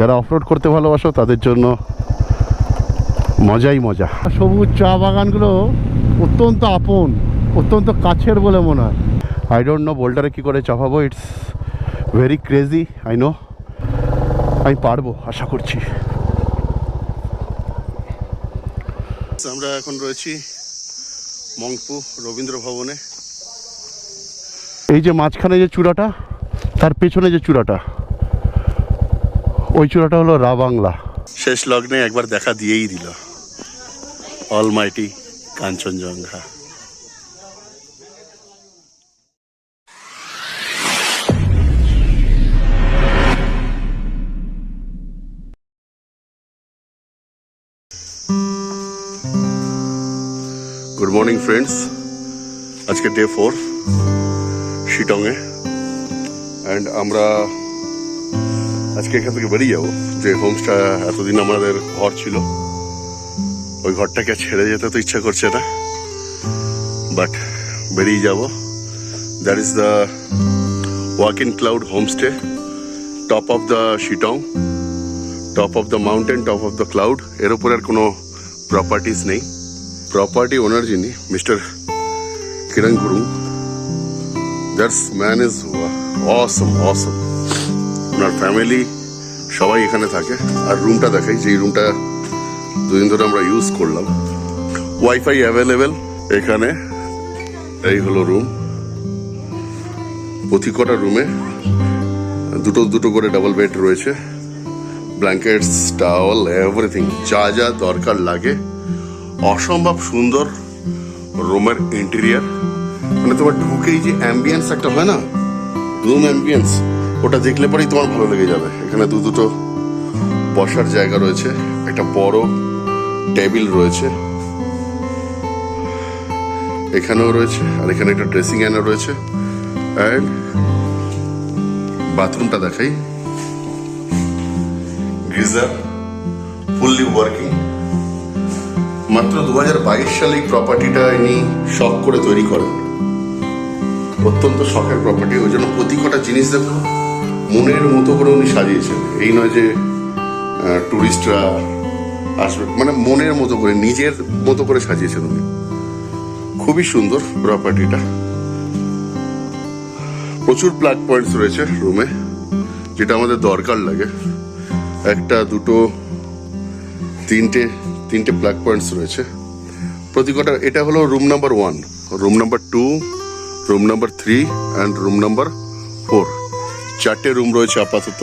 যারা অফরোড করতে ভালোবাসো তাদের জন্য মজাই মজা। সবুজ চা বাগানগুলো অত্যন্ত আপন অত্যন্ত কাছের বলে মনে হয়। আই ডোন্ট নো বোল্ডারে কী করে চাপাবো it's very crazy I know আমি পারব আশা করছি। আমরা এখন রয়েছি মংপু রবীন্দ্র ভবনে। এই যে মাঝখানে যে চূড়াটা তার পেছনে যে চূড়াটা। ওই চূড়াটা হলো রা বাংলা। শেষ লগ্নে একবার দেখা দিয়েই দিল। Almighty Kanchenjunga. Good morning friends আজকে ডে ফোর শিটংয়ে অ্যান্ড আমরা আজকে এখান থেকে বেরিয়ে যাব। যে হোমসটা এতদিন আমাদের ঘর ছিল, ওই ঘরটাকে ছেড়ে যেতে তো ইচ্ছা করছে না। বাট বেরিয়ে যাব। That is the walk in cloud homestay top of the Sittong top of the mountain top of the cloud এর উপর আর কোনো প্রপার্টিস নেই। প্রপার্টি ওনার যিনি mister Kiran Guru that's man is awesome awesome owner family সবাই এখানে থাকে। আর রুমটা দেখাই, যেই রুমটা দুদিন ধরে আমরা ইউজ করলাম। ওয়াইফাই অ্যাভেলেবেল এখানে। এই হলো রুম প্রতি কটা রুমে দুটো দুটো করে ডাবল বেড রয়েছে। ব্ল্যাঙ্কেটস টাওয়াল এভরিথিং যা যা দরকার লাগে। অসম্ভব সুন্দর রুমের ইন্টেরিয়ার মানে তোমার ঢুকেই যে অ্যাম্বিয়েন্স একটা হয় না? রুম অ্যাম্বিয়েন্স ওটা দেখলে পরেই তোমার ভালো লেগে যাবে। এখানে দু দুটো বসার জায়গা রয়েছে, একটা বড় টেবিল রয়েছে, এখানেও রয়েছে, আর এখানে একটা ড্রেসিং অ্যানা রয়েছে অ্যান্ড বাথরুমটা দেখাই। গিজার ফুললি ওয়ার্কিং মাত্র দু হাজার বাইশ সালে এই প্রপার্টিটা ইনি শখ করে তৈরি করেন। অত্যন্ত শখের প্রপার্টি ওই জন্য প্রতি কটা জিনিস দেখো মনের মতো করে উনি সাজিয়েছেন। এই নয় যে টুরিস্টরা আসবে মানে মনের মতো করে, নিজের মতো করে সাজিয়েছেন উনি। খুবই সুন্দর প্রপার্টিটা প্রচুর প্লাগ পয়েন্টস রয়েছে রুমে যেটা আমাদের দরকার লাগে। একটা, দুটো, তিনটে তিনটে প্লাগ পয়েন্টস রয়েছে। প্রতি কটা, এটা হলো room number one room number two room number three and room number four চারটে রুম রয়েছে আপাতত।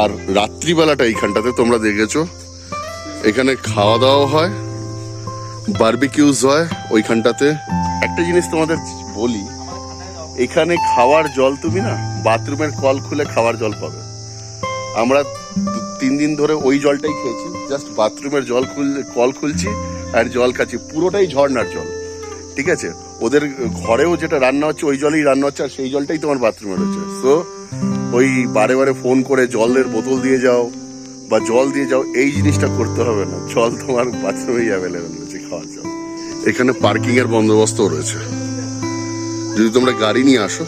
আর রাত্রিবেলাটা এইখানটাতে তোমরা দেখেছ। এখানে খাওয়া দাওয়া হয় বার্বিকিউজ হয়, ওইখানটাতে। একটা জিনিস তোমাদের বলি, এখানে খাওয়ার জল তুমি না বাথরুমের কল খুলে খাওয়ার জল পাবে। আমরা তিন দিন ধরে ওই জলটাই খেয়েছি জাস্ট বাথরুমের জল খুল, কল খুলছি আর জল খাচ্ছি, পুরোটাই ঝর্নার জল, ঠিক আছে? ওদের ঘরেও যেটা রান্না হচ্ছে, ওই জলেই রান্না হচ্ছে, আর সেই জলটাই তোমার বাথরুমে রয়েছে। সো ওই বারে বারে ফোন করে জলের বোতল দিয়ে যাও, বা জল দিয়ে যাও, এই জিনিসটা করতে হবে না। জল তোমার বাথরুমেই অ্যাভেলেবেল রয়েছে, খাওয়ার জল এখানে পার্কিং এর বন্দোবস্তও রয়েছে। যদি তোমরা গাড়ি নিয়ে আসো,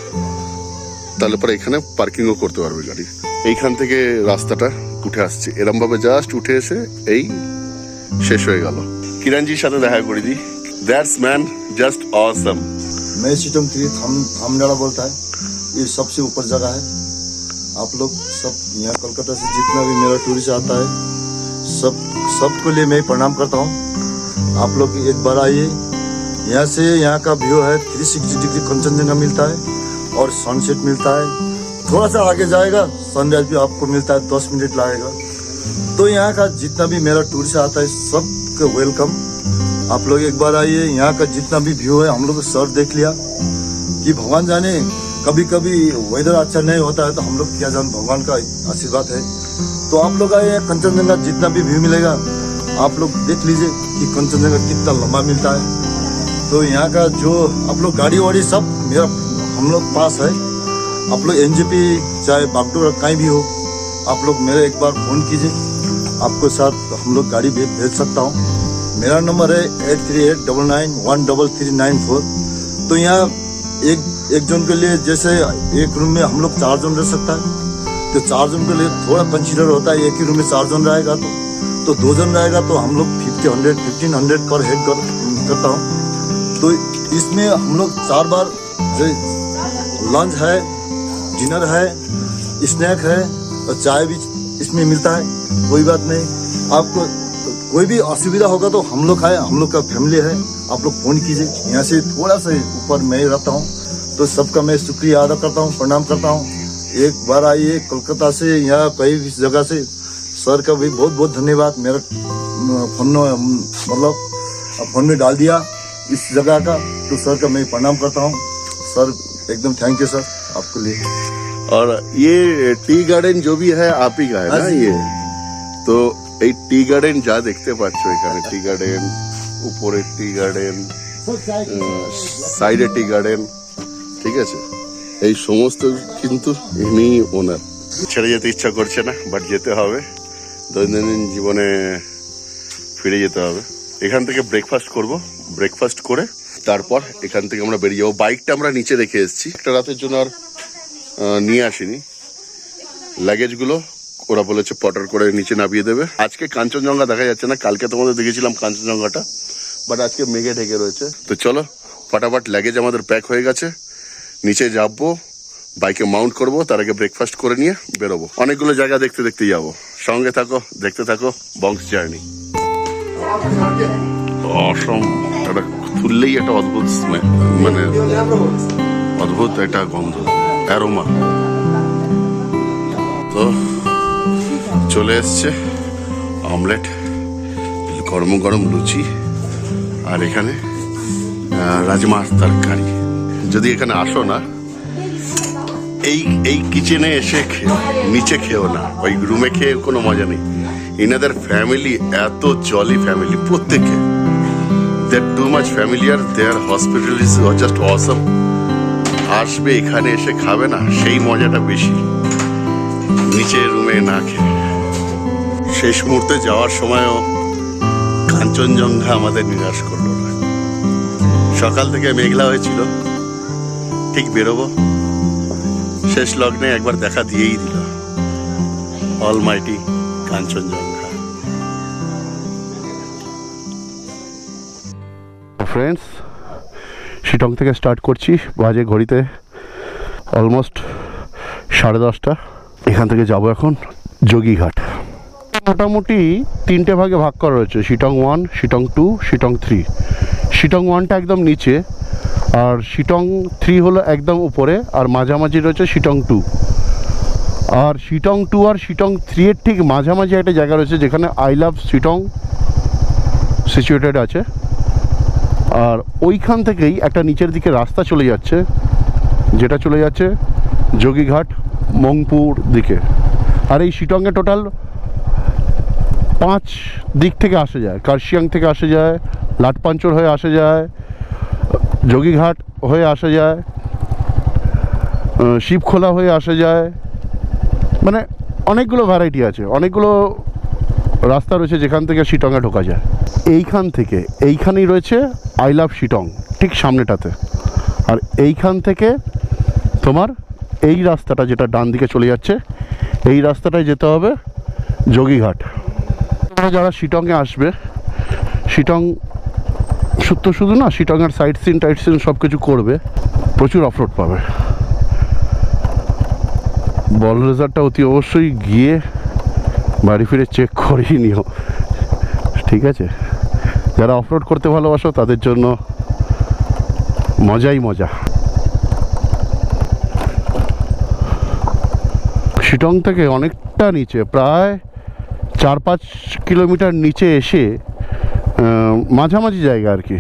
তাহলে পরে এখানে পার্কিংও করতে পারবে গাড়ি। এইখান থেকে রাস্তাটা উঠে আসছে। এরম ভাবে জাস্ট উঠে এসে এই শেষ হয়ে গেল। কিরণজির সাথে দেখা করে দিই दैट्स मैन जस्ट ऑसम मैं सिटम थ्री हम हमडाड़ा बोलता है। ये सबसे ऊपर जगह है। आप लोग सब यहाँ कोलकाता से जितना भी मेरा टूरिस्ट आता है, सब, सबको लिए मैं प्रणाम करता हूँ। आप लोग एक बार आइए। यहाँ से यहाँ का व्यू है थ्री सिक्सटी डिग्री कंचनजंगा मिलता है और सनसेट मिलता है। थोड़ा सा आगे जाएगा सनराइज भी आपको मिलता है, दस मिनट लगेगा। तो यहाँ का जितना भी मेरा टूरिस्ट आता है, सबका वेलकम आप लोग एक बार आइए, यहाँ का जितना भी व्यू है, हम लोग सर देख लिया कि भगवान जाने कभी कभी वेदर अच्छा नहीं होता है तो हम लोग क्या जान भगवान का आशीर्वाद है। तो आप लोग आइए, कंचनजंगा जितना भी व्यू मिलेगा, आप लोग देख लीजिए कि कंचनजंगा कितना लंबा मिलता है। तो यहाँ का जो आप लोग गाड़ी वाड़ी सब मेरा, हम लोग पास है। आप लोग एनजेपी चाहे बागडोर कहीं भी हो, आप लोग मेरे एक बार फ़ोन कीजिए। आपको साथ हम लोग गाड़ी भेज सकता हूँ। मेरा नंबर है eight three eight double nine one double three nine four. तो यहाँ एक एक जन के लिए जैसे एक रूम में हम लोग चार जन रह सकता है। तो चार जन के लिए थोड़ा कंसिडर होता है एक ही रूम में चार जन रहेगा तो। तो दो जन रहेगा तो हम लोग fifty hundred fifteen hundred per head कर, करता हूँ। तो इसमें हम लोग चार बार लंच है डिनर है स्नैक है और चाय भी इसमें मिलता है कोई बात नहीं। आपको कोई भी असुविधा होगा तो हम लोग है हम लोग का फैमिली है। आप लोग फ़ोन कीजिए। यहाँ से थोड़ा सा ऊपर मैं ही रहता हूँ। तो सबका मैं शुक्रिया अदा करता हूँ प्रणाम करता हूँ। एक बार आइए कोलकाता से यहाँ कई भी जगह से। सर का भी बहुत बहुत धन्यवाद। मेरा फ़ोन मतलब फ़ोन में डाल दिया इस जगह का। तो सर का मैं प्रणाम करता हूँ। सर एकदम थैंक यू सर आपके लिए। और ये टी गार्डन जो भी है आप ही का है ना हाँ ये? তো এই টি গার্ডেন যা দেখতে পাচ্ছ এখানে, টি গার্ডেন উপরে টি গার্ডেন সাইডে টি গার্ডেন, ঠিক আছে? এই সমস্ত কিন্তু ইনি ওনার। ছেড়ে যেতে ইচ্ছা করছে না বাট যেতে হবে। দৈনন্দিন জীবনে ফিরে যেতে হবে। এখান থেকে ব্রেকফাস্ট করব ব্রেকফাস্ট করে তারপর এখান থেকে আমরা বেরিয়ে যাব। বাইকটা আমরা নিচে রেখে এসেছি। একটা রাতের জন্য আর নিয়ে আসিনি। লাগেজগুলো ওরা বলেছে পটার করে নিচে নামিয়ে দেবে। আজকে কাঞ্চনজঙ্ঘা দেখা যাচ্ছে না, কালকে তোমাদের দেখেছিলাম কাঞ্চনজঙ্ঘাটা বাট আজকে মেঘে ঢেকে রয়েছে। তো চলো, ফটাফট লাগেজ আমাদের প্যাক হয়ে গেছে। নিচে যাব বাইকে মাউন্ট করব, তার আগে ব্রেকফাস্ট করে নিয়ে বেরোবো। অনেকগুলো জায়গা দেখতে দেখতে যাব। সঙ্গে থাকো, দেখতে থাকো বংশ জার্নি অসম একটা তুললেই একটা অদ্ভুত মানে অদ্ভুত একটা গন্ধ অ্যারোমা তো চলে এসছে। অমলেট গরম গরম লুচি আর এখানে আহ, রাজমা তরকারি। যদি এখানে আসো না এই এই কিচেনে এসে খেও নিচে খেও না। ওই রুমে খেয়ে কোনো মজা নেই। ইনাদের ফ্যামিলি এত জলি ফ্যামিলি প্রত্যেকে। They're too much familiar their hospital is just awesome আসবে এখানে এসে খাবে না সেই মজাটা বেশি। নিচে রুমে না খেয়ে। শেষ মুহূর্তে যাওয়ার সময়ও কাঞ্চনজঙ্ঘা আমাদের নিরাশ করল না। সকাল থেকে মেঘলা হয়েছিল। ঠিক বেরোবো। শেষ লগ্নে একবার দেখা দিয়েই দিল। অলমাইটি কাঞ্চনজঙ্ঘা। ফ্রেন্ডস শিটং থেকে স্টার্ট করছি। বাজে ঘড়িতে অলমোস্ট সাড়ে দশটা। এখান থেকে যাব এখন যোগীঘাট। মোটামুটি তিনটে ভাগে ভাগ করা রয়েছে। Sittong one Sittong two Sittong three Sittong ওয়ানটা একদম নিচে, আর শিটং থ্রি হলো একদম উপরে, আর মাঝামাঝি রয়েছে শিটং টু আর শিটং টু আর শিটং থ্রি এর ঠিক মাঝামাঝি একটা জায়গা রয়েছে, যেখানে আই লাভ শিটং সিচুয়েটেড আছে। আর ওইখান থেকেই একটা নিচের দিকে রাস্তা চলে যাচ্ছে, যেটা চলে যাচ্ছে যোগীঘাট, মংপুর দিকে। আর এই শিটংয়ে টোটাল পাঁচ দিক থেকে আসা যায়। কার্শিয়াং থেকে আসা যায়, লাটপাঞ্চর হয়ে আসা যায়, যোগীঘাট হয়ে আসা যায় শিবখোলা হয়ে আসা যায়। মানে অনেকগুলো ভ্যারাইটি আছে, অনেকগুলো রাস্তা রয়েছে যেখান থেকে শিটংয়ে ঢোকা যায়। এইখান থেকে, এইখানেই রয়েছে আই লাভ শিটং, ঠিক সামনেটাতে। আর এইখান থেকে তোমার এই রাস্তাটা যেটা ডান দিকে চলে যাচ্ছে, এই রাস্তাটায় যেতে হবে যোগীঘাট। তোমরা যারা শিটংয়ে আসবে, শিটং শুধু শুধু না, শিটংয়ের সাইড সিন টাইট সিন সব কিছু করবে, প্রচুর অফরোড পাবে। বল রেজাল্টটা অতি অবশ্যই গিয়ে বাড়ি ফিরে চেক করেই নিও। ঠিক আছে? যারা অফরোড করতে ভালোবাসো, তাদের জন্য মজাই মজা। শিটং থেকে অনেকটা নিচে, প্রায় চার পাঁচ কিলোমিটার নিচে এসে মাঝামাঝি জায়গা আর কি।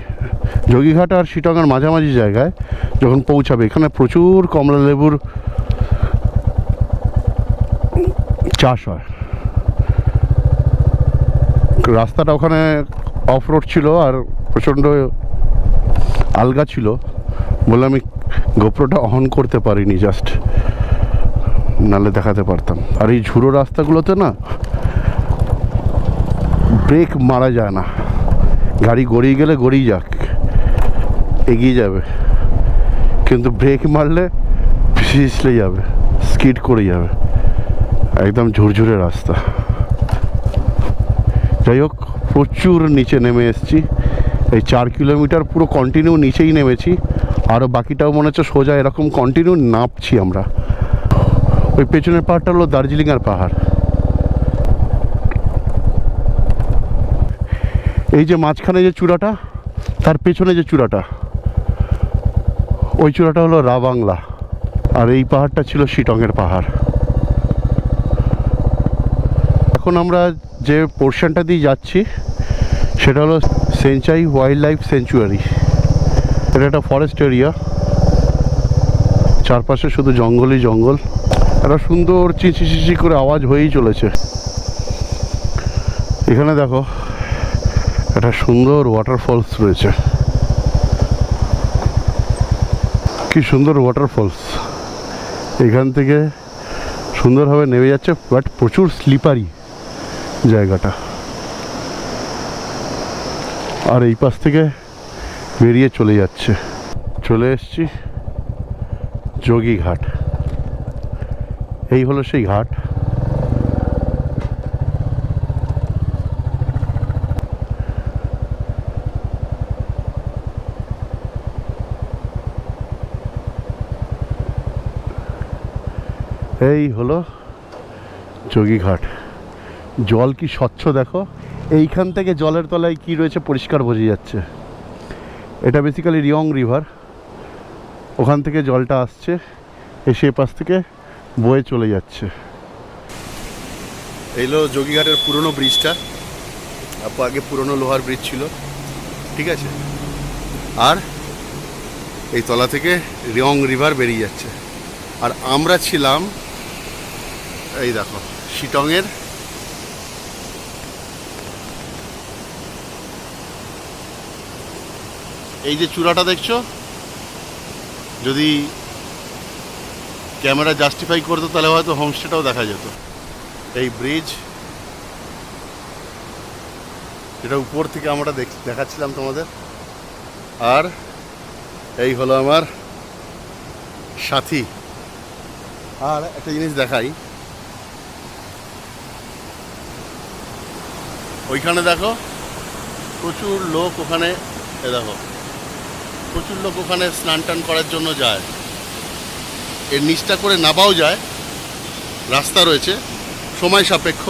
যোগীঘাট আর শিটংয়ের মাঝামাঝি জায়গায় যখন পৌঁছাবে, এখানে প্রচুর কমলা লেবুর চাষ হয়। রাস্তাটা ওখানে অফ রোড ছিল আর প্রচণ্ড আলগা ছিল। বলে আমি গোপ্রোটা অন করতে পারিনি, জাস্ট নালে দেখাতে পারতাম। আর এই ঝুড়ো রাস্তাগুলোতে না ব্রেক মারা যায় না। গাড়ি গড়িয়ে গেলে গড়িয়ে যাক, এগিয়ে যাবে। কিন্তু ব্রেক মারলে পিছলে যাবে, স্কিড করে যাবে। একদম ঝুরঝুরে রাস্তা। যাই হোক, প্রচুর নিচে নেমে এসেছি। এই চার কিলোমিটার পুরো কন্টিনিউ নিচেই নেমেছি। আরও বাকিটাও মনে হচ্ছে সোজা এরকম কন্টিনিউ নামছি আমরা। ওই পেছনের পাহাড়টা হলো দার্জিলিংয়ের পাহাড়। এই যে মাঝখানে যে চূড়াটা, তার পেছনে যে চূড়াটা, ওই চূড়াটা হলো রাবাংলা আর এই পাহাড়টা ছিল শিটংয়ের পাহাড়। এখন আমরা যে পোর্শনটা দিয়ে যাচ্ছি, সেটা হলো সেঞ্চাই ওয়াইল্ড লাইফ সেঞ্চুয়ারি এটা একটা ফরেস্ট এরিয়া চারপাশে শুধু জঙ্গলই জঙ্গল। একটা সুন্দর চিচি চিচি করে আওয়াজ হয়েই চলেছে। এখানে দেখো একটা সুন্দর ওয়াটারফলস রয়েছে। কি সুন্দর ওয়াটারফলস এখান থেকে সুন্দরভাবে নেমে যাচ্ছে বাট প্রচুর স্লিপারি জায়গাটা। আর এই পাশ থেকে বেরিয়ে চলে যাচ্ছে। চলে এসছি যোগী ঘাট এই হলো সেই ঘাট। এই হলো যোগীঘাট। জল কি স্বচ্ছ দেখো? এইখান থেকে জলের তলায় কি রয়েছে পরিষ্কার বোঝা যাচ্ছে। এটা বেসিক্যালি রিয়ং রিভার ওখান থেকে জলটা আসছে, এসে পাশ থেকে বয়ে চলে যাচ্ছে। এই হলো যোগীঘাটের পুরনো ব্রিজটা। আগে পুরনো লোহার ব্রিজ ছিল। ঠিক আছে? আর এই তলা থেকে রিয়ং রিভার বেরিয়ে যাচ্ছে। আর আমরা ছিলাম এই দেখো, শিটংয়ের এই যে চূড়াটা দেখছ, যদি ক্যামেরা জাস্টিফাই করতো তাহলে হয়তো হোমস্টেটাও দেখা যেত। এই ব্রিজ এটা উপর থেকে আমরা দেখ- দেখাচ্ছিলাম তোমাদের, আর এই হলো আমার সাথী। আর একটা জিনিস দেখাই ওইখানে দেখো প্রচুর লোক ওখানে, এ দেখো, প্রচুর লোক ওখানে স্নান টান করার জন্য যায়। এর নিচটা করে নাবাও যায়, রাস্তা রয়েছে, সময় সাপেক্ষ,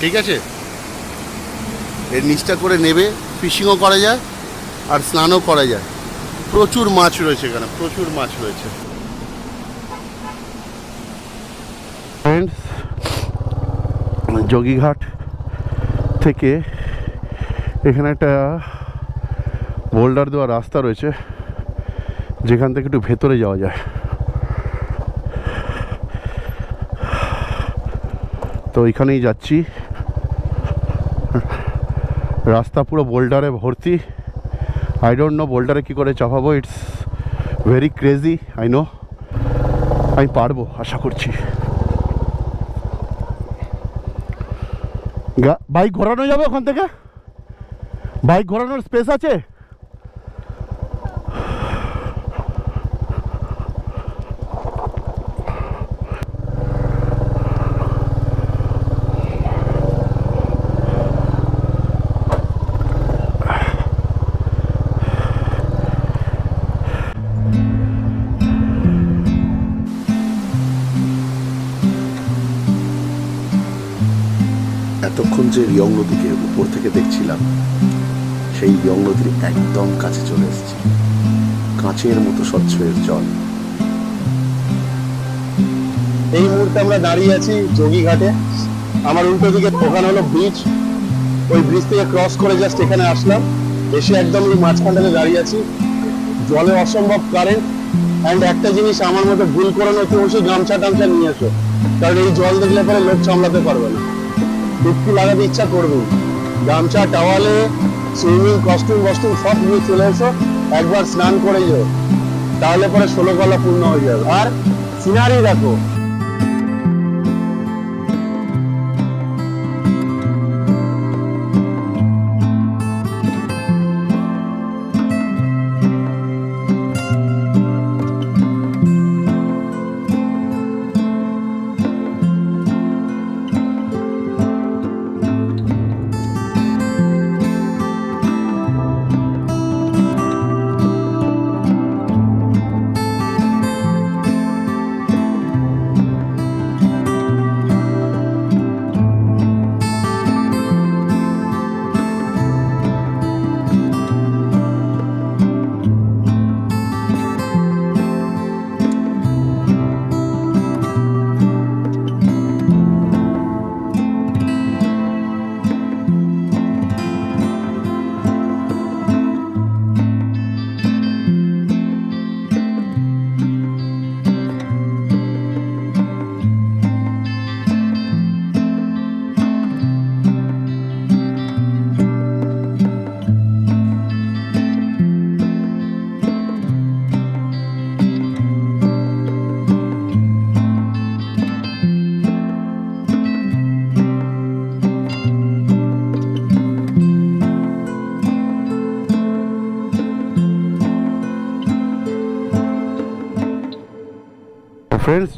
ঠিক আছে? এর নিচটা করে নেবে, ফিশিংও করা যায় আর স্নানও করা যায়। প্রচুর মাছ রয়েছে এখানে, প্রচুর মাছ রয়েছে। যোগীঘাট থেকে এখানে একটা বোল্ডার দেওয়া রাস্তা রয়েছে, যেখান থেকে একটু ভেতরে যাওয়া যায়। তো ওইখানেই যাচ্ছি। রাস্তা পুরো বোল্ডারে ভর্তি। আই ডোন্ট নো বোল্ডারে কী করে চাপাবো it's very crazy I know আমি পারব, আশা করছি। বাইক ঘোরানো যাবে ওখান থেকে? বাইক ঘোরানোর স্পেস আছে? একদম কাছে চলে এসেছি। কাঁচের মতো স্বচ্ছ এর জল। এই মুহূর্তে আমরা দাঁড়িয়ে আছি আমার উল্টো দিকে হলো ব্রিজ ওই ব্রিজ থেকে ক্রস করে জাস্ট এখানে আসলাম। এসে একদম মাঝখানটাতে দাঁড়িয়ে আছি। জলে অসম্ভব কারেন্ট অ্যান্ড একটা জিনিস আমার মতো ভুল করে নয় অবশ্যই গামছা টামছা নিয়ে এসো। কারণ এই জল দেখলে পরে লোক সামলাতে পারবে না। ডুবকি লাগাতে ইচ্ছা করবে গামছা টাওয়ালে সুইমিং কস্টিউম কস্টিউম সব নিয়ে চলে এসো, একবার স্নান করে যাও। তাহলে পরে ষোলো গলা পূর্ণ হয়ে যাবে। আর সিনারি দেখো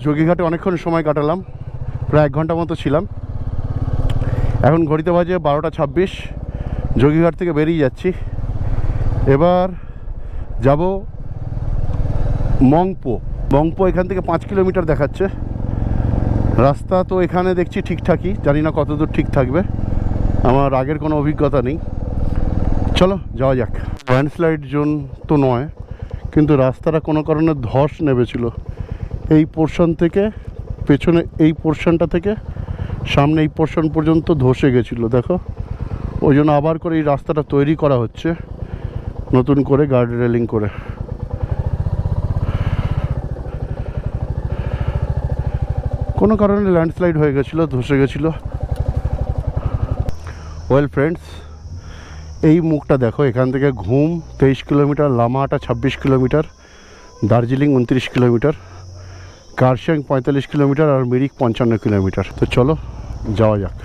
যোগীঘাটে অনেকক্ষণ সময় কাটালাম। প্রায় এক ঘণ্টা মতো ছিলাম। এখন ঘড়িতে বাজে বারোটা ছাব্বিশ। যোগীঘাট থেকে বেরিয়ে যাচ্ছি। এবার যাব মংপো। মংপো এখান থেকে পাঁচ কিলোমিটার দেখাচ্ছে। রাস্তা তো এখানে দেখছি ঠিকঠাকই। জানি না কতদূর ঠিক থাকবে। আমার আগের কোনো অভিজ্ঞতা নেই। চলো, যাওয়া যাক। ল্যান্ডস্লাইড জোন তো নয়, কিন্তু রাস্তাটা কোনো কারণে ধস নেমেছিল। এই পোর্শন থেকে, পেছনে এই পোর্শনটা থেকে, সামনে এই পোর্শন পর্যন্ত ধসে গেছিল, দেখো। ওই জন্য আবার করে এই রাস্তাটা তৈরি করা হচ্ছে, নতুন করে গার্ড রেলিং করে। কোনো কারণে ল্যান্ডস্লাইড হয়ে গেছিল, ধসে গেছিল। ওয়েল ফ্রেন্ডস এই মুখটা দেখো, এখান থেকে ঘুম তেইশ কিলোমিটার, লামাহাটা ছাব্বিশ কিলোমিটার, দার্জিলিং উনত্রিশ কিলোমিটার। কার্শিয়াং পঁয়তাল্লিশ কিলোমিটার আর মিরিক পঞ্চান্ন কিলোমিটার। তো চলো, যাওয়া যাক।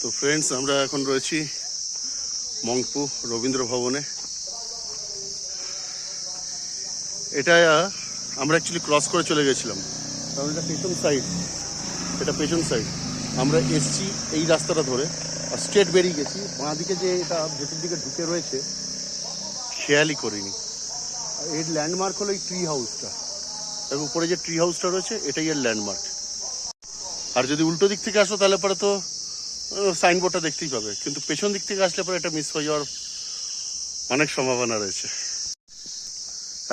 তো ফ্রেন্ডস আমরা এখন রয়েছি মংপু রবীন্দ্র ভবনে। এটা, আমরা অ্যাকচুয়ালি ক্রস করে চলে গেছিলাম। কারণ এটা পেছন সাইড এটা পেছন সাইড আমরা এসছি এই রাস্তাটা ধরে। স্ট্রেট বেরিয়ে গেছি। বাঁ দিকে যে এটা ভেতর দিকে ঢুকে রয়েছে খেয়ালই করিনি। এর ল্যান্ডমার্ক হলো এই ট্রি হাউসটা এবং উপরে যে ট্রি হাউসটা রয়েছে এটাই এর ল্যান্ডমার্ক আর যদি উল্টো দিক থেকে আসো তাহলে পরে তো সাইনবোর্ডটা দেখতেই পাবে। কিন্তু পেছন দিক থেকে আসলে পরে এটা মিস হয়ে যাওয়ার অনেক সম্ভাবনা রয়েছে।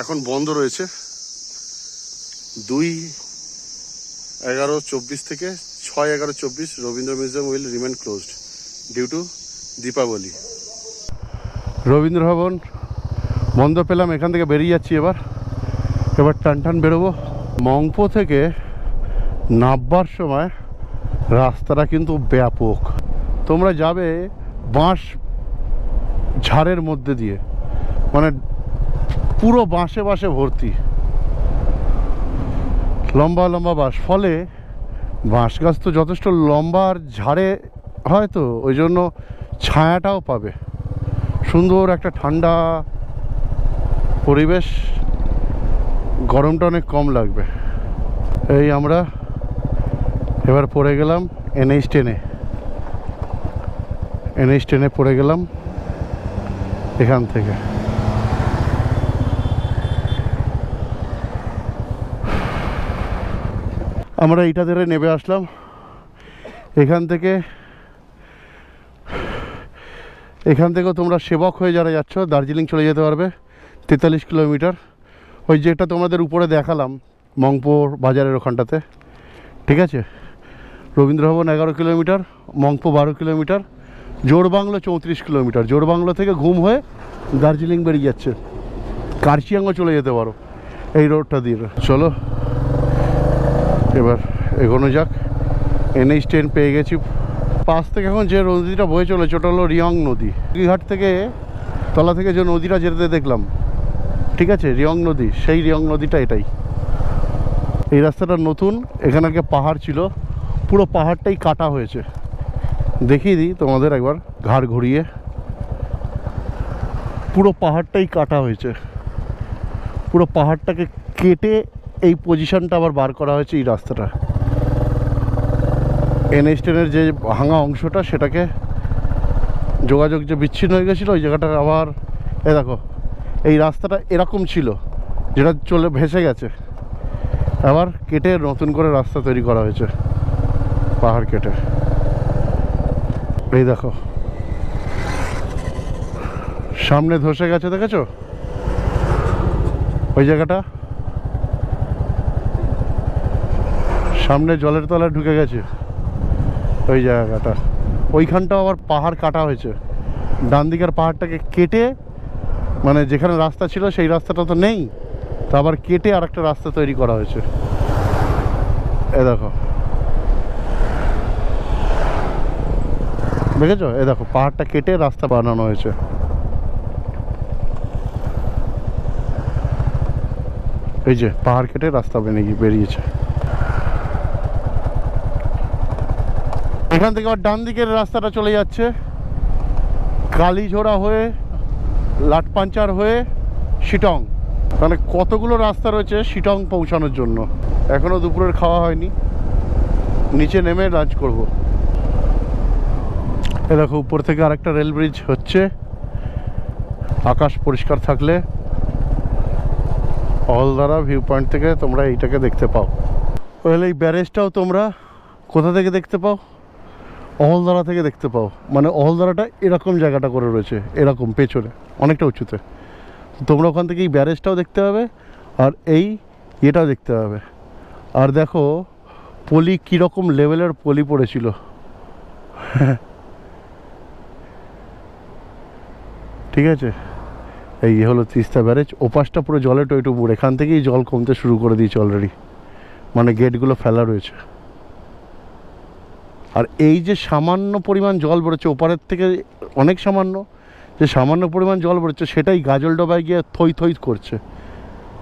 এখন বন্ধ রয়েছে। দুই এগারো চব্বিশ থেকে ছয় এগারো চব্বিশ Rabindra museum will remain closed. Due to Deepavali Rabindra Bhavan বন্ধ পেলাম, এখান থেকে বেরিয়ে যাচ্ছি এবার। এবার টান টান বেরোবো। মংপো থেকে নামবার সময় রাস্তাটা কিন্তু ব্যাপক। তোমরা যাবে বাঁশ ঝাড়ের মধ্যে দিয়ে। মানে পুরো বাঁশে বাঁশে ভর্তি। লম্বা লম্বা বাঁশ। ফলে বাঁশ গাছ তো যথেষ্ট লম্বা আর ঝাড়ে হয় তো ওই জন্য ছায়াটাও পাবে। সুন্দর একটা ঠান্ডা পরিবেশ, গরমটা অনেক কম লাগবে। এই আমরা এবার পড়ে গেলাম এনএইচ টেনে এনএইচ টেনে পড়ে গেলাম এখান থেকে। আমরা এইটা ধরে নেমে আসলাম। এখান থেকে এখান থেকেও তোমরা সেবক হয়ে যারা যাচ্ছ, দার্জিলিং চলে যেতে পারবে, তেতাল্লিশ কিলোমিটার। ওই যেটা তোমাদের উপরে দেখালাম, মংপোর বাজারের ওখানটাতে। ঠিক আছে? রবীন্দ্রভবন এগারো কিলোমিটার মংপো বারো কিলোমিটার জোরবাংলো চৌত্রিশ কিলোমিটার। জোরবাংলো থেকে ঘুম হয়ে দার্জিলিং বেরিয়ে যাচ্ছে। কার্শিয়াংও চলে যেতে পারো এই রোডটা দিয়ে। চলো, এবার এগোনো যাক। এনএইচ টেন পেয়ে গেছি। পাশ থেকে এখন যে নদীটা বয়ে চলেছে ওটা হলো রিয়ং নদী। ঘাট থেকে তলা থেকে যে নদীটা যেতে দেখলাম, ঠিক আছে? রিয়ং নদী, সেই রিয়ং নদীটা এটাই। এই রাস্তাটা নতুন, এখানে আগে পাহাড় ছিল, পুরো পাহাড়টাই কাটা হয়েছে। দেখিয়ে দিই তোমাদের একবার ঘাড় ঘুরিয়ে। পুরো পাহাড়টাই কাটা হয়েছে। পুরো পাহাড়টাকে কেটে এই পজিশনটা আবার বার করা হয়েছে এই রাস্তাটা। এনএইচ টেনের যে ভাঙা অংশটা সেটাকে যোগাযোগ যে বিচ্ছিন্ন হয়ে গেছিল, ওই জায়গাটা আবার, এ দেখো, এই রাস্তাটা এরকম ছিল, যেটা চলে ভেসে গেছে। আবার কেটে নতুন করে রাস্তা তৈরি করা হয়েছে, পাহাড় কেটে। এই দেখো, সামনে ধসে গেছে, দেখেছ? ওই জায়গাটা, সামনে জলের তলায় ঢুকে গেছে। ওই জায়গাটা। ওইখানটাও আবার পাহাড় কাটা হয়েছে। ডান দিকের পাহাড়টাকে কেটে মানে যেখানে রাস্তা ছিল সেই রাস্তাটা তো নেই, তা আবার কেটে আর একটা রাস্তা তৈরি করা হয়েছে। এ দেখো। দেখেছ? এ দেখো, পাহাড়টা কেটে রাস্তা বানানো হয়েছে। এই যে, পাহাড় কেটে রাস্তা বেরিয়ে বেরিয়েছে। এখান থেকে আবার ডান দিকের রাস্তাটা চলে যাচ্ছে। কালীঝোড়া হয়ে, লাটপাঞ্চার হয়ে শিটং। মানে কতগুলো রাস্তা রয়েছে শিটং পৌঁছানোর জন্য? এখনও দুপুরের খাওয়া হয়নি। নিচে নেমে লাঞ্চ করব। এ দেখো, উপর থেকে আরেকটা রেল ব্রিজ হচ্ছে। আকাশ পরিষ্কার থাকলে অলদারা ভিউ পয়েন্ট থেকে তোমরা এইটাকে দেখতে পাও। ওয়েল এই ব্যারেজটাও তোমরা কোথা থেকে দেখতে পাও? অহলদারা থেকে দেখতে পাও। মানে অহলদারাটা এরকম জায়গাটা করে রয়েছে, এরকম পেছনে, অনেকটা উঁচুতে। তোমরা ওখান থেকে এই ব্যারেজটাও দেখতে পাবে, আর এই ইয়েটাও দেখতে পাবে। আর দেখো, পলি কীরকম লেভেলের পলি পড়েছিল। ঠিক আছে? এই হলো তিস্তা ব্যারেজ, ওপাশটা পুরো জলে টইটুপুর এখান থেকেই জল কমতে শুরু করে দিয়েছে অলরেডি মানে গেটগুলো ফেলা রয়েছে। আর এই যে সামান্য পরিমাণ জল বেরোচ্ছে, ওপারের থেকে অনেক সামান্য, যে সামান্য পরিমাণ জল বেরোচ্ছে, সেটাই গাজল ডোবায় গিয়ে থই থই করছে।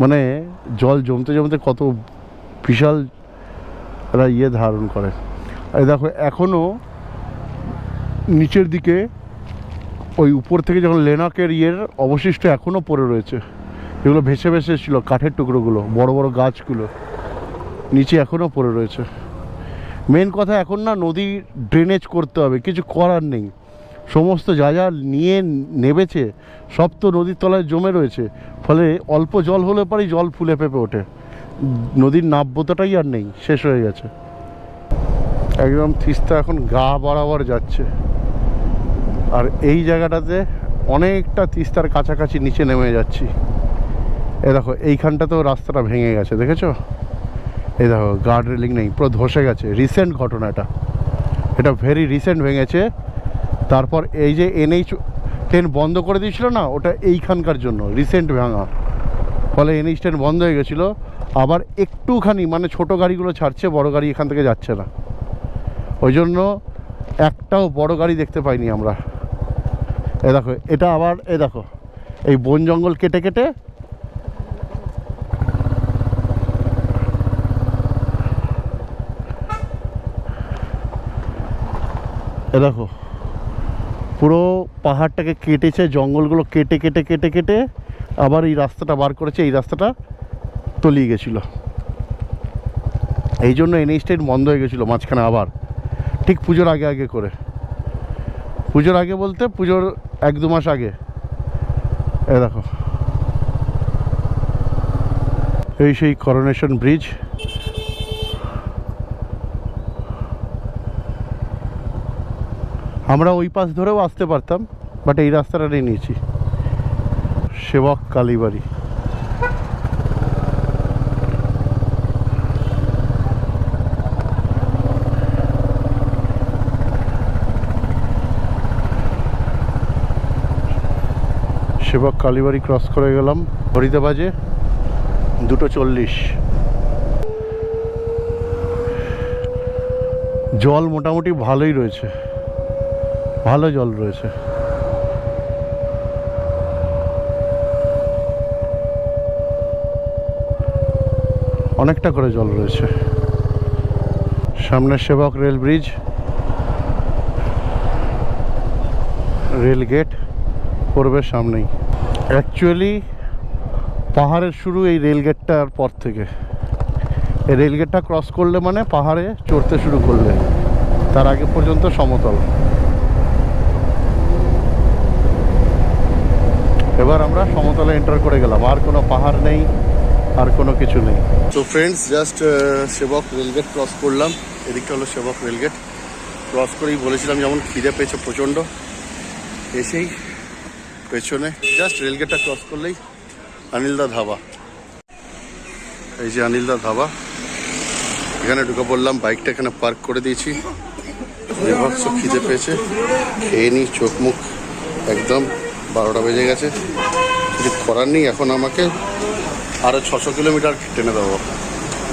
মানে জল জমতে জমতে কত বিশাল একটা ইয়ে ধারণ করে। আর দেখো এখনও নিচের দিকে ওই উপর থেকে যখন লেনাকের ইয়ের অবশিষ্ট এখনও পড়ে রয়েছে, যেগুলো ভেসে ভেসে ছিল কাঠের টুকরোগুলো, বড় বড় গাছগুলো, নিচে এখনও পড়ে রয়েছে। মেন কথা এখন না নদী ড্রেনেজ করতে হবে, কিছু করার নেই। সমস্ত যা যা নিয়ে নেবেছে, সব তো নদীর তলায় জমে রয়েছে। ফলে অল্প জল হলে পরেই জল ফুলে পেঁপে ওঠে। নদীর নাব্যতাটাই আর নেই, শেষ হয়ে গেছে। একদম তিস্তা এখন গা বরাবর যাচ্ছে। আর এই জায়গাটাতে অনেকটা তিস্তার কাছাকাছি নিচে নেমে যাচ্ছি। এ দেখো, এইখানটাতেও রাস্তাটা ভেঙে গেছে, দেখেছ? এই দেখো গার্ড রেলিং নেই, পুরো ধসে গেছে রিসেন্ট ঘটনা এটা ভেরি রিসেন্ট ভেঙেছে। তারপর এই যে এনএইচ ট্রেন বন্ধ করে দিয়েছিল না, ওটা এইখানকার জন্য রিসেন্ট ভাঙা। ফলে এনএইচ ট্রেন বন্ধ হয়ে গেছিল। আবার একটুখানি মানে ছোট গাড়িগুলো ছাড়ছে, বড় গাড়ি এখান থেকে যাচ্ছে না। ওই জন্য একটাও বড় গাড়ি দেখতে পাইনি আমরা। এ দেখো, এটা আবার, এ দেখো, এই বন জঙ্গল কেটে কেটে এ দেখো, পুরো পাহাড়টাকে কেটেছে, জঙ্গলগুলো কেটে কেটে কেটে কেটে আবার এই রাস্তাটা বার করেছে, এই রাস্তাটা তলিয়ে গেছিল। এই জন্য এনএইচ ট্রেন বন্ধ হয়ে গেছিল মাঝখানে আবার, ঠিক পুজোর আগে আগে করে। পুজোর আগে বলতে পুজোর এক দু মাস আগে। এ দেখো, এই সেই করোনেশন ব্রিজ আমরা ওই পাশ ধরেও আসতে পারতাম বাট এই রাস্তাটা নিয়ে নিয়েছি। সেবক কালীবাড়ি। সেবক কালীবাড়ি ক্রস করে গেলাম ঘড়িতে বাজে দুটো চল্লিশ। জল মোটামুটি ভালোই রয়েছে। ভালো জল রয়েছে। অনেকটা করে জল রয়েছে। সামনে সেবক রেল ব্রিজ, রেল গেট পড়বে সামনেই। অ্যাকচুয়ালি পাহাড়ের শুরু এই রেল গেটটার পর থেকে। এই রেল গেটটা ক্রস করলে মানে পাহাড়ে চড়তে শুরু করলে। তার আগে পর্যন্ত সমতল। এবার আমরা সমতলে এন্টার করে গেলাম। আর কোনো পাহাড় নেই, আর কোনো কিছু নেই। তো friends just Sevoke rail gate cross করলাম। এদিকটা হলো সেবক রেলগেট ক্রস করেই বলেছিলাম যেমন খিদে পেয়েছে প্রচণ্ড। এসেই পেছনে। জাস্ট রেলগেটটা ক্রস করলেই অনিলদা ধাবা। এই যে অনিলদা ধাবা। এখানে ঢুকে পড়লাম বাইকটা এখানে পার্ক করে দিয়েছি। খিদে পেয়েছে। খেয়ে নিই চোখ মুখ একদম। বারোটা বেজে গেছে। কিছু করার নেই, এখন আমাকে আরও ছশো কিলোমিটার টেনে দেবো।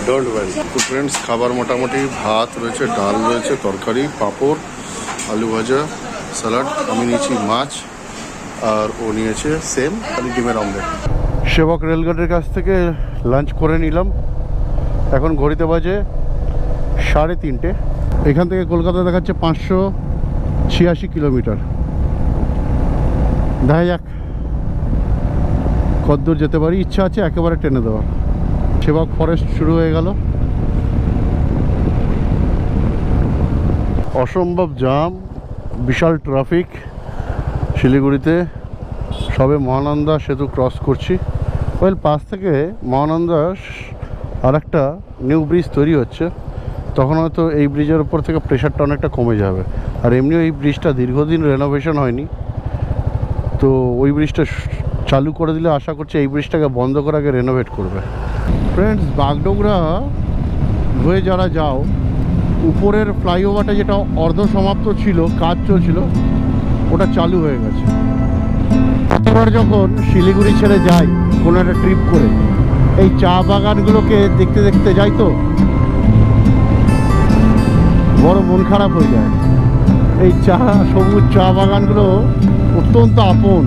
ডোন্ট ওয়ারি তো ফ্রেন্ডস খাবার মোটামুটি, ভাত রয়েছে, ডাল রয়েছে, তরকারি, পাঁপড়, আলু ভাজা স্যালাড আমি নিয়েছি মাছ, আর ও নিয়েছে সেম, খালি ডিমের অমলেট সেবক রেলগেটের কাছ থেকে লাঞ্চ করে নিলাম। এখন ঘড়িতে বাজে সাড়ে তিনটে। এখান থেকে কলকাতা দেখাচ্ছে পাঁচশো ছিয়াশি কিলোমিটার। দেখা যাক। কদ্দূর যেতে পারি, ইচ্ছা আছে একেবারে টেনে দেওয়ার। সেবক ফরেস্ট শুরু হয়ে গেল। অসম্ভব জাম বিশাল ট্রাফিক শিলিগুড়িতে সবে মহানন্দা সেতু ক্রস করছি। ওয়েল পাশ থেকে মহানন্দা আর একটা নিউ ব্রিজ তৈরি হচ্ছে। তখন হয়তো এই ব্রিজের উপর থেকে প্রেশারটা অনেকটা কমে যাবে। আর এমনিও এই ব্রিজটা দীর্ঘদিন রেনোভেশন হয়নি। তো ওই ব্রিজটা চালু করে দিলে আশা করছি এই ব্রিজটাকে বন্ধ করে আগে রেনোভেট করবে। ফ্রেন্ডস বাগডোগরা হয়ে যারা যাও, উপরের ফ্লাইওভারটা যেটা অর্ধ সমাপ্ত ছিল, কাজ চলছিল, ওটা চালু হয়ে গেছে। এবার যখন শিলিগুড়ি ছেড়ে যাই, কোনো একটা ট্রিপ করে, এই চা বাগানগুলোকে দেখতে দেখতে যাই তো, বড় মন খারাপ হয়ে যায়। এই চা, সবুজ চা বাগানগুলো অত্যন্ত আপন,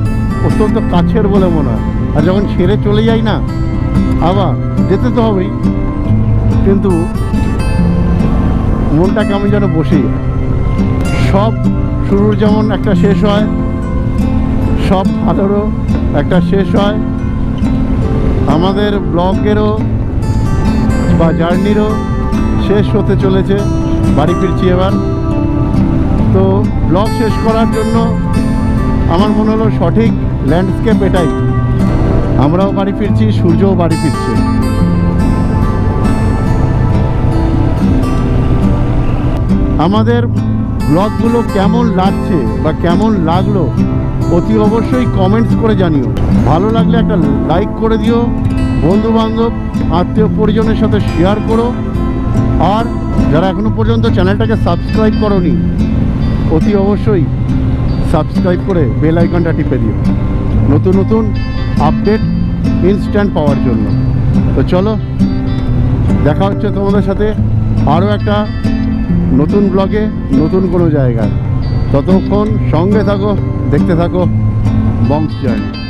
অত্যন্ত কাছের বলে মনে হয়। আর যখন ছেড়ে চলে যাই না, আবার যেতে তো হবেই। কিন্তু মনটা কেমন যেন যায়। সব শুরুর যেমন একটা শেষ হয়, সব ভালোরও একটা শেষ হয়। আমাদের ব্লগেরও বা জার্নিরও শেষ হতে চলেছে, বাড়ি ফিরছি এবার। তো ব্লগ শেষ করার জন্য আমার মনে হলো সঠিক ল্যান্ডস্কেপ এটাই। আমরাও বাড়ি ফিরছি, সূর্যও বাড়ি ফিরছে। আমাদের ব্লগগুলো কেমন লাগছে বা কেমন লাগল, অতি অবশ্যই কমেন্টস করে জানিও। ভালো লাগলে একটা লাইক করে দিও বন্ধু বান্ধব আত্মীয় পরিজনের সাথে শেয়ার করো। আর যারা এখনও পর্যন্ত চ্যানেলটাকে সাবস্ক্রাইব করনি, অতি অবশ্যই সাবস্ক্রাইব করে বেল আইকনটা টিপে দিও। নতুন নতুন আপডেট ইনস্ট্যান্ট পাওয়ার জন্য। তো চলো, দেখা হচ্ছে তোমাদের সাথে আরও একটা নতুন ব্লগে নতুন কোনো জায়গায়। ততক্ষণ সঙ্গে থাকো, দেখতে থাকো, বংশ জার্নি